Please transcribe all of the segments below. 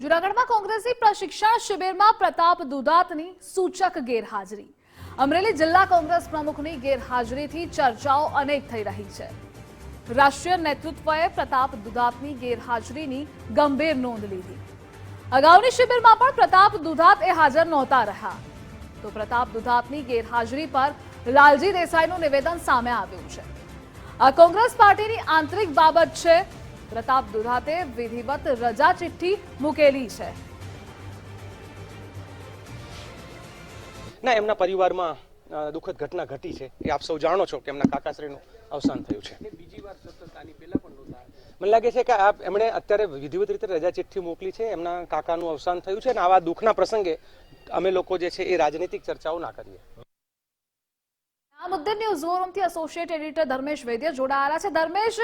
જૂનાગઢમાં કોંગ્રેસની પ્રશિક્ષણ શિબિરમાં પ્રતાપ દુધાતની સૂચક ગેરહાજરી. અમરેલી જિલ્લા કોંગ્રેસ પ્રમુખની ગેરહાજરીથી ચર્ચાઓ અનેક થઈ રહી છે. રાષ્ટ્રીય નેતૃત્વએ પ્રતાપ દુધાતની ગેરહાજરીની ગંભીર નોંધ લીધી. અગાઉની શિબિરમાં પણ પ્રતાપ દુધાત એ હાજર નહોતા રહ્યા. તો પ્રતાપ દુધાતની ગેરહાજરી પર લાલજી દેસાઈનું નિવેદન સામે આવ્યું છે. આ કોંગ્રેસ પાર્ટીની આંતરિક બાબત છે પ્રતાપ દુધાતે વિધિવત રજા ચિઠ્ઠી મૂકેલી છે. ના એમના પરિવારમાં દુઃખદ ઘટના ઘટી છે. એ આપ સૌ જાણો છો કે એમના કાકાશ્રીનું અવસાન થયું છે. મને લાગે છે કે આ એમણે અત્યારે વિધિવત રીતે રજા ચિઠ્ઠી મોકલી છે એમના કાકાનું અવસાન થયું છે અને આવા દુઃખના પ્રસંગે અમે લોકો જે છે એ રાજનૈતિક ચર્ચાઓ ના કરીએ. આ મુદ્દે ન્યૂઝથી એસોસિએટ એડિટર ધર્મેશ વૈદ્ય જોડાયેલા છે. ધર્મેશ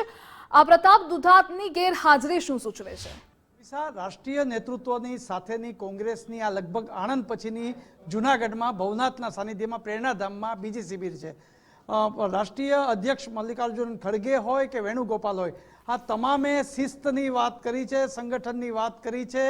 આ પ્રતાપ દુધાતની ગેરહાજરી શું સૂચવે છે? રાષ્ટ્રીય નેતૃત્વની સાથેની કોંગ્રેસની આ લગભગ આણંદ પછીની જૂનાગઢમાં ભવનાથના સાનિધ્યમાં પ્રેરણાધામમાં બીજી શિબિર છે. રાષ્ટ્રીય અધ્યક્ષ મલ્લિકાર્જુન ખડગે હોય કે વેણુગોપાલ હોય, આ તમામે શિસ્તની વાત કરી છે, સંગઠનની વાત કરી છે.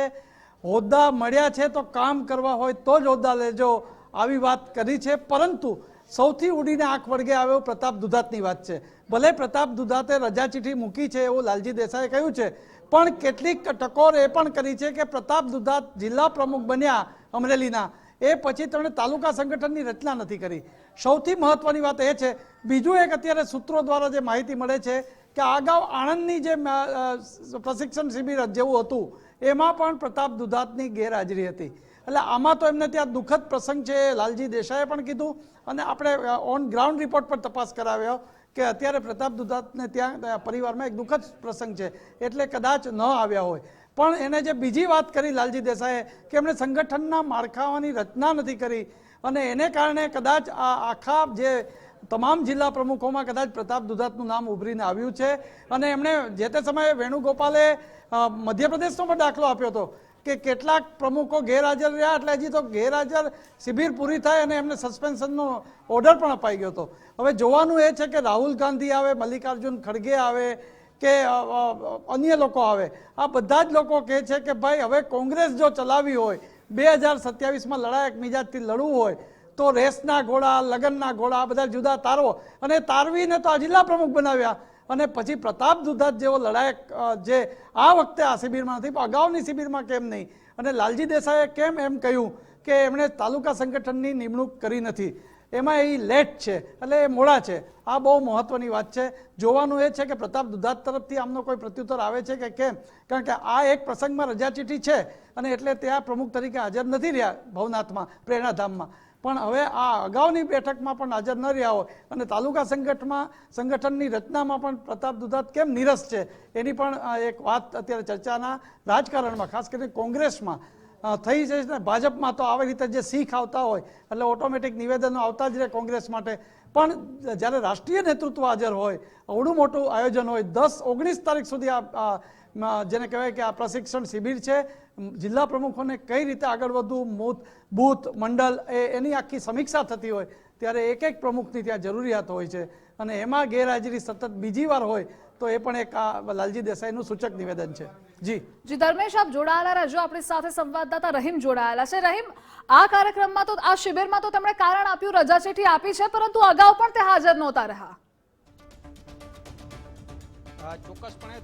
હોદ્દા મળ્યા છે તો કામ કરવા હોય તો જ હોદ્દા લેજો, આવી વાત કરી છે. પરંતુ સૌથી ઉડીને આંખ વળગે આવ્યો પ્રતાપ દુધાતની વાત છે. ભલે પ્રતાપ દુધાતે રજા ચીઠી મૂકી છે એવું લાલજી દેસાઈએ કહ્યું છે, પણ કેટલીક ટકોર એ પણ કરી છે કે પ્રતાપ દુધાત જિલ્લા પ્રમુખ બન્યા અમરેલીના. એ પછી તેમણે તાલુકા સંગઠનની રચના નથી કરી. સૌથી મહત્વની વાત એ છે, બીજું એક અત્યારે સૂત્રો દ્વારા જે માહિતી મળે છે કે અગાઉ આણંદની જે પ્રશિક્ષણ શિબિર જેવું હતું, એમાં પણ પ્રતાપ દુધાતની ગેરહાજરી હતી. એટલે આમાં તો એમને ત્યાં દુઃખદ પ્રસંગ છે, લાલજી દેસાઈએ પણ કીધું. અને આપણે ઓન ગ્રાઉન્ડ રિપોર્ટ પર તપાસ કરાવ્યો કે અત્યારે પ્રતાપ દુધાતને ત્યાં પરિવારમાં એક દુઃખદ પ્રસંગ છે, એટલે કદાચ ન આવ્યા હોય. પણ એને જે બીજી વાત કરી લાલજી દેસાઈએ કે એમણે સંગઠનના માળખાઓની રચના નથી કરી. અને એને કારણે કદાચ આ આખા જે તમામ જિલ્લા પ્રમુખોમાં કદાચ પ્રતાપ દુધાતનું નામ ઉભરીને આવ્યું છે. અને એમણે જે તે સમયે વેણુગોપાલે મધ્યપ્રદેશનો પણ દાખલો આપ્યો હતો. કે કેટલાક પ્રમુખો ગેરહાજર રહ્યા એટલે હજી તો ગેરહાજર શિબિર પૂરી થાય અને એમને સસ્પેન્શનનો ઓર્ડર પણ અપાઈ ગયો હતો. હવે જોવાનું એ છે કે રાહુલ ગાંધી આવે, મલ્લિકાર્જુન ખડગે આવે કે અન્ય લોકો આવે. આ બધા જ લોકો કહે છે કે ભાઈ, હવે કોંગ્રેસ જો ચલાવી હોય, બે હજાર સત્યાવીસમાં લડાયક મિજાજથી લડવું હોય, તો રેસના ઘોડા, લગનના ઘોડા, આ બધા જુદા તારો અને તારવીને તો આ જિલ્લા પ્રમુખ બનાવ્યા. અને પછી પ્રતાપ દુધાત જેવો લડાયક જે આ વખતે આ શિબિરમાં નથી, પણ અગાઉની શિબિરમાં કેમ નહીં? અને લાલજી દેસાઈએ કેમ એમ કહ્યું કે એમણે તાલુકા સંગઠનની નિમણૂક કરી નથી? એમાં એ લેટ છે, એટલે એ મોડા છે. આ બહુ મહત્વની વાત છે. જોવાનું એ છે કે પ્રતાપ દુધાત તરફથી આમનો કોઈ પ્રત્યુત્તર આવે છે કે કેમ? કારણ કે આ એક પ્રસંગમાં રજા ચીઠી છે અને એટલે ત્યાં પ્રમુખ તરીકે હાજર નથી રહ્યા ભવનાથમાં, પ્રેરણાધામમાં. પણ હવે આ અગાઉની બેઠકમાં પણ હાજર ન રહ્યા હોય અને તાલુકા સંગઠનમાં સંગઠનની રચનામાં પણ પ્રતાપ દુધાત કેમ નિરસ છે એની પણ એક વાત અત્યારે ચર્ચાના રાજકારણમાં, ખાસ કરીને કોંગ્રેસમાં. થઈ છે. ને ભાજપમાં તો આવી રીતે જે શીખ આવતા હોય એટલે ઓટોમેટિક નિવેદનો આવતા જ રહે કોંગ્રેસ માટે. પણ જ્યારે રાષ્ટ્રીય નેતૃત્વ હાજર હોય અવડું મોટું આયોજન હોય દસ ઓગણીસ તારીખ સુધી આ આ, જેને કહેવાય કે આ પ્રશિક્ષણ શિબિર છે જિલ્લા પ્રમુખોને કઈ રીતે આગળ વધવું મૂત બૂથ મંડળ એ એની આખી સમીક્ષા થતી હોય ત્યારે એક એક પ્રમુખની ત્યાં જરૂરિયાત હોય છે. અને એમાં ગેરહાજરી સતત બીજી વાર હોય તો એ પણ એક આ લાલજી દેસાઈનું સૂચક નિવેદન છે. જી. જી ધર્મેશ આપ જોડાયેલા રહેજો. આપણી સાથે સંવાદદાતા રહીમ જોડાયેલા છે. રહીમ આ કાર્યક્રમમાં તો આ શિબિરમાં તો તેમણે કારણ આપ્યું રજા ચીઠી આપી છે પરંતુ અગાઉ પણ તે હાજર નહોતા રહ્યા. ચોક્કસપણે